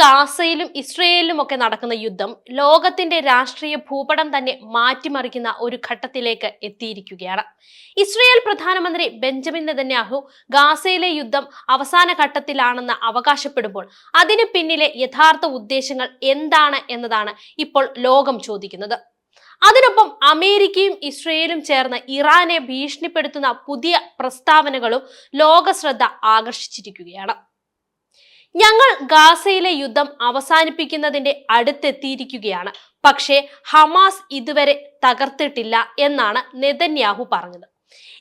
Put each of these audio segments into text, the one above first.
ഗാസയിലും ഇസ്രയേലിലും ഒക്കെ നടക്കുന്ന യുദ്ധം ലോകത്തിന്റെ രാഷ്ട്രീയ ഭൂപടം തന്നെ മാറ്റിമറിക്കുന്ന ഒരു ഘട്ടത്തിലേക്ക് എത്തിയിരിക്കുകയാണ്. ഇസ്രയേൽ പ്രധാനമന്ത്രി ബെഞ്ചമിൻ നെതന്യാഹു ഗാസയിലെ യുദ്ധം അവസാന ഘട്ടത്തിലാണെന്ന് അവകാശപ്പെടുമ്പോൾ അതിന് പിന്നിലെ യഥാർത്ഥ ഉദ്ദേശങ്ങൾ എന്താണ് എന്നതാണ് ഇപ്പോൾ ലോകം ചോദിക്കുന്നത്. അതിനൊപ്പം അമേരിക്കയും ഇസ്രയേലും ചേർന്ന് ഇറാനെ ഭീഷണിപ്പെടുത്തുന്ന പുതിയ പ്രസ്താവനകളും ലോകശ്രദ്ധ ആകർഷിച്ചിരിക്കുകയാണ്. ഞങ്ങൾ ഗാസയിലെ യുദ്ധം അവസാനിപ്പിക്കുന്നതിന്റെ അടുത്തെത്തിയിരിക്കുകയാണ്. പക്ഷേ ഹമാസ് ഇതുവരെ തകർത്തിട്ടില്ല എന്നാണ് നെതന്യാഹു പറഞ്ഞത്.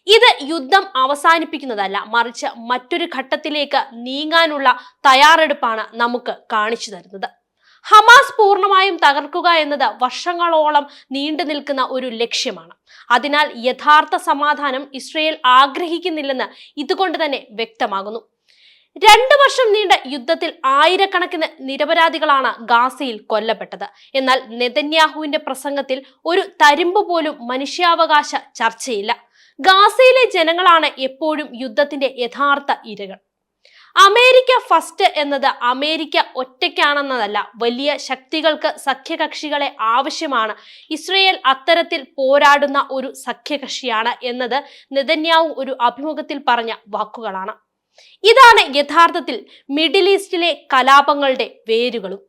ഇത് യുദ്ധം അവസാനിപ്പിക്കുന്നതല്ല മറിച്ച് മറ്റൊരു ഘട്ടത്തിലേക്ക് നീങ്ങാനുള്ള തയ്യാറെടുപ്പാണ് നമുക്ക് കാണിച്ചു തരുന്നത്. ഹമാസ് പൂർണമായും തകർക്കുക എന്നത് വർഷങ്ങളോളം നീണ്ടു നിൽക്കുന്ന ഒരു ലക്ഷ്യമാണ്. അതിനാൽ യഥാർത്ഥ സമാധാനം ഇസ്രയേൽ ആഗ്രഹിക്കുന്നില്ലെന്ന് ഇതുകൊണ്ട് തന്നെ വ്യക്തമാകുന്നു. രണ്ടു വർഷം നീണ്ട യുദ്ധത്തിൽ ആയിരക്കണക്കിന് നിരപരാധികളാണ് ഗാസയിൽ കൊല്ലപ്പെട്ടത്. എന്നാൽ നെതന്യാഹുവിന്റെ പ്രസംഗത്തിൽ ഒരു തരിമ്പ് പോലും മനുഷ്യാവകാശ ചർച്ചയില്ല. ഗാസയിലെ ജനങ്ങളാണ് എപ്പോഴും യുദ്ധത്തിന്റെ യഥാർത്ഥ ഇരകൾ. അമേരിക്ക ഫസ്റ്റ് എന്നത് അമേരിക്ക ഒറ്റയ്ക്കാണെന്നതല്ല വലിയ ശക്തികൾക്ക് സഖ്യകക്ഷികളെ ആവശ്യമാണ്. ഇസ്രയേൽ അത്തരത്തിൽ പോരാടുന്ന ഒരു സഖ്യകക്ഷിയാണ് എന്നത് നെതന്യാവു ഒരു അഭിമുഖത്തിൽ പറഞ്ഞ വാക്കുകളാണ്. ഇതാണ് യഥാർത്ഥത്തിൽ മിഡിൽ ഈസ്റ്റിലെ കലാപങ്ങളുടെ വേരുകളും.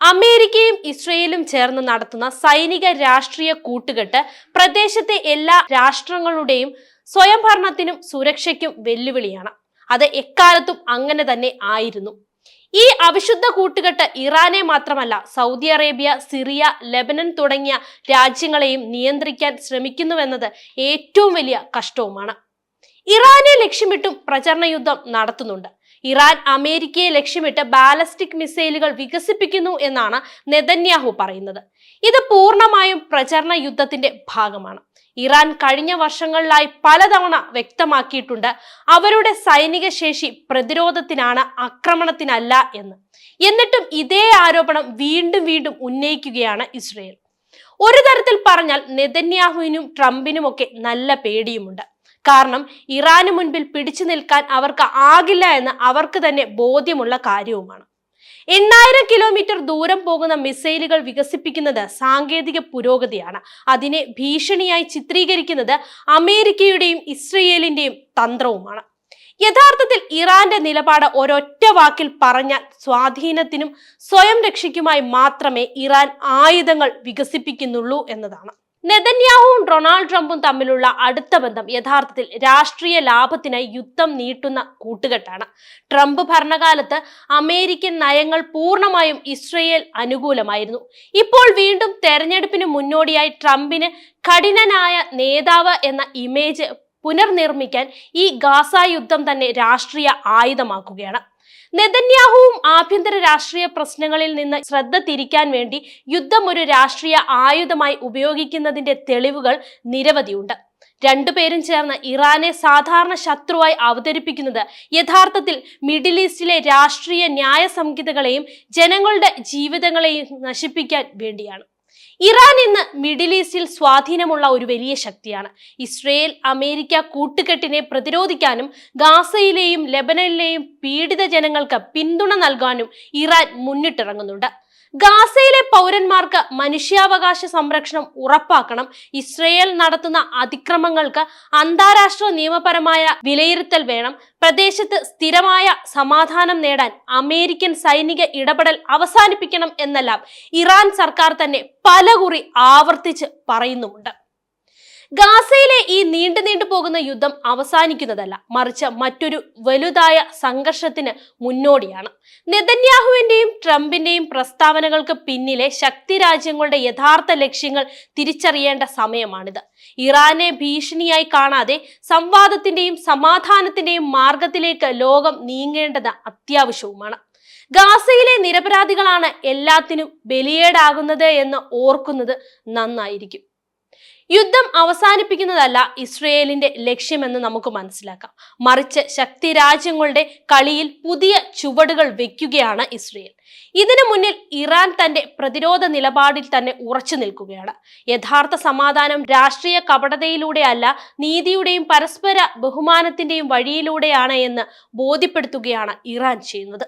അമേരിക്കയും ഇസ്രയേലും ചേർന്ന് നടത്തുന്ന സൈനിക രാഷ്ട്രീയ കൂട്ടുകെട്ട് പ്രദേശത്തെ എല്ലാ രാഷ്ട്രങ്ങളുടെയും സ്വയംഭരണത്തിനും സുരക്ഷയ്ക്കും വെല്ലുവിളിയാണ്. അത് എക്കാലത്തും അങ്ങനെ തന്നെ ആയിരുന്നു. ഈ അവിശുദ്ധ കൂട്ടുകെട്ട് ഇറാനെ മാത്രമല്ല സൗദി അറേബ്യ സിറിയ ലെബനൻ തുടങ്ങിയ രാജ്യങ്ങളെയും നിയന്ത്രിക്കാൻ ശ്രമിക്കുന്നുവെന്നത് ഏറ്റവും വലിയ കഷ്ടവുമാണ്. ഇറാനെ ലക്ഷ്യമിട്ടും പ്രചരണ യുദ്ധം നടത്തുന്നുണ്ട്. ഇറാൻ അമേരിക്കയെ ലക്ഷ്യമിട്ട് ബാലസ്റ്റിക് മിസൈലുകൾ വികസിപ്പിക്കുന്നു എന്നാണ് നെതന്യാഹു പറയുന്നത്. ഇത് പൂർണമായും പ്രചരണ യുദ്ധത്തിന്റെ ഭാഗമാണ്. ഇറാൻ കഴിഞ്ഞ വർഷങ്ങളിലായി പലതവണ വ്യക്തമാക്കിയിട്ടുണ്ട് അവരുടെ സൈനിക ശേഷി പ്രതിരോധത്തിനാണ് ആക്രമണത്തിനല്ല എന്ന്. എന്നിട്ടും ഇതേ ആരോപണം വീണ്ടും വീണ്ടും ഉന്നയിക്കുകയാണ് ഇസ്രയേൽ. ഒരു തരത്തിൽ പറഞ്ഞാൽ നെതന്യാഹുവിനും ട്രംപിനുമൊക്കെ നല്ല പേടിയുമുണ്ട്. കാരണം ഇറാന് മുൻപിൽ പിടിച്ചു നിൽക്കാൻ അവർക്ക് ആകില്ല എന്ന് അവർക്ക് തന്നെ ബോധ്യമുള്ള കാര്യവുമാണ്. എണ്ണായിരം കിലോമീറ്റർ ദൂരം പോകുന്ന മിസൈലുകൾ വികസിപ്പിക്കുന്നത് സാങ്കേതിക പുരോഗതിയാണ്. അതിനെ ഭീഷണിയായി ചിത്രീകരിക്കുന്നത് അമേരിക്കയുടെയും ഇസ്രയേലിന്റെയും തന്ത്രവുമാണ്. യഥാർത്ഥത്തിൽ ഇറാന്റെ നിലപാട് ഒരൊറ്റ വാക്കിൽ പറഞ്ഞാൽ സ്വാധീനത്തിനും സ്വയം രക്ഷയ്ക്കുമായി മാത്രമേ ഇറാൻ ആയുധങ്ങൾ വികസിപ്പിക്കുന്നുള്ളൂ എന്നതാണ്. നെതന്യാഹുവും ഡൊണാൾഡ് ട്രംപും തമ്മിലുള്ള അടുത്ത ബന്ധം യഥാർത്ഥത്തിൽ രാഷ്ട്രീയ ലാഭത്തിനായി യുദ്ധം നീട്ടുന്ന കൂട്ടുകെട്ടാണ്. ട്രംപ് ഭരണകാലത്ത് അമേരിക്കൻ നയങ്ങൾ പൂർണമായും ഇസ്രയേൽ അനുകൂലമായിരുന്നു. ഇപ്പോൾ വീണ്ടും തെരഞ്ഞെടുപ്പിന് മുന്നോടിയായി ട്രംപിന് കഠിനനായ നേതാവ് എന്ന ഇമേജ് പുനർനിർമ്മിക്കാൻ ഈ ഗാസ യുദ്ധം തന്നെ രാഷ്ട്രീയ ആയുധമാക്കുകയാണ്. നെതന്യാഹുവും ആഭ്യന്തര രാഷ്ട്രീയ പ്രശ്നങ്ങളിൽ നിന്ന് ശ്രദ്ധ തിരിക്കാൻ വേണ്ടി യുദ്ധം ഒരു രാഷ്ട്രീയ ആയുധമായി ഉപയോഗിക്കുന്നതിന്റെ തെളിവുകൾ നിരവധിയുണ്ട്. രണ്ടുപേരും ചേർന്ന് ഇറാനെ സാധാരണ ശത്രുവായി അവതരിപ്പിക്കുന്നത് യഥാർത്ഥത്തിൽ മിഡിൽ ഈസ്റ്റിലെ രാഷ്ട്രീയ ന്യായ സംഹിതകളെയും ജനങ്ങളുടെ ജീവിതങ്ങളെയും നശിപ്പിക്കാൻ വേണ്ടിയാണ്. ഇറാൻ ഇന്ന് മിഡിൽ ഈസ്റ്റിൽ സ്വാധീനമുള്ള ഒരു വലിയ ശക്തിയാണ്. ഇസ്രയേൽ അമേരിക്ക കൂട്ടുകെട്ടിനെ പ്രതിരോധിക്കാനും ഗാസയിലെയും ലെബനനിലെയും പീഡിത ജനങ്ങൾക്ക് പിന്തുണ നൽകാനും ഇറാൻ മുന്നിട്ടിറങ്ങുന്നുണ്ട്. ഗാസയിലെ പൗരന്മാർക്ക് മനുഷ്യാവകാശ സംരക്ഷണം ഉറപ്പാക്കണം. ഇസ്രയേൽ നടത്തുന്ന അതിക്രമങ്ങൾക്ക് അന്താരാഷ്ട്ര നിയമപരമായ വിലയിരുത്തൽ വേണം. പ്രദേശത്ത് സ്ഥിരമായ സമാധാനം നേടാൻ അമേരിക്കൻ സൈനിക ഇടപെടൽ അവസാനിപ്പിക്കണം എന്നെല്ലാം ഇറാൻ സർക്കാർ തന്നെ പലകുറി ആവർത്തിച്ച് പറയുന്നുമുണ്ട്. ഗാസയിലെ ഈ നീണ്ടു നീണ്ടു പോകുന്ന യുദ്ധം അവസാനിക്കുന്നതല്ല മറിച്ച് മറ്റൊരു വലുതായ സംഘർഷത്തിന് മുന്നോടിയാണ്. നെതന്യാഹുവിന്റെയും ട്രംപിന്റെയും പ്രസ്താവനകൾക്ക് പിന്നിലെ ശക്തി രാജ്യങ്ങളുടെ യഥാർത്ഥ ലക്ഷ്യങ്ങൾ തിരിച്ചറിയേണ്ട സമയമാണിത്. ഇറാനെ ഭീഷണിയായി കാണാതെ സംവാദത്തിന്റെയും സമാധാനത്തിന്റെയും മാർഗത്തിലേക്ക് ലോകം നീങ്ങേണ്ടത് അത്യാവശ്യവുമാണ്. ഗാസയിലെ നിരപരാധികളാണ് എല്ലാത്തിനും ബലിയേടാകുന്നത് എന്ന് ഓർക്കുന്നത് നന്നായിരിക്കും. യുദ്ധം അവസാനിപ്പിക്കുന്നതല്ല ഇസ്രയേലിന്റെ ലക്ഷ്യമെന്ന് നമുക്ക് മനസ്സിലാക്കാം. മറിച്ച് ശക്തി രാജ്യങ്ങളുടെ കളിയിൽ പുതിയ ചുവടുകൾ വെക്കുകയാണ് ഇസ്രയേൽ. ഇതിനു മുന്നിൽ ഇറാൻ തന്റെ പ്രതിരോധ നിലപാടിൽ തന്നെ ഉറച്ചു നിൽക്കുകയാണ്. യഥാർത്ഥ സമാധാനം രാഷ്ട്രീയ കപടതയിലൂടെയല്ല നീതിയുടെയും പരസ്പര ബഹുമാനത്തിന്റെയും വഴിയിലൂടെയാണ് എന്ന് ബോധ്യപ്പെടുത്തുകയാണ് ഇറാൻ ചെയ്യുന്നത്.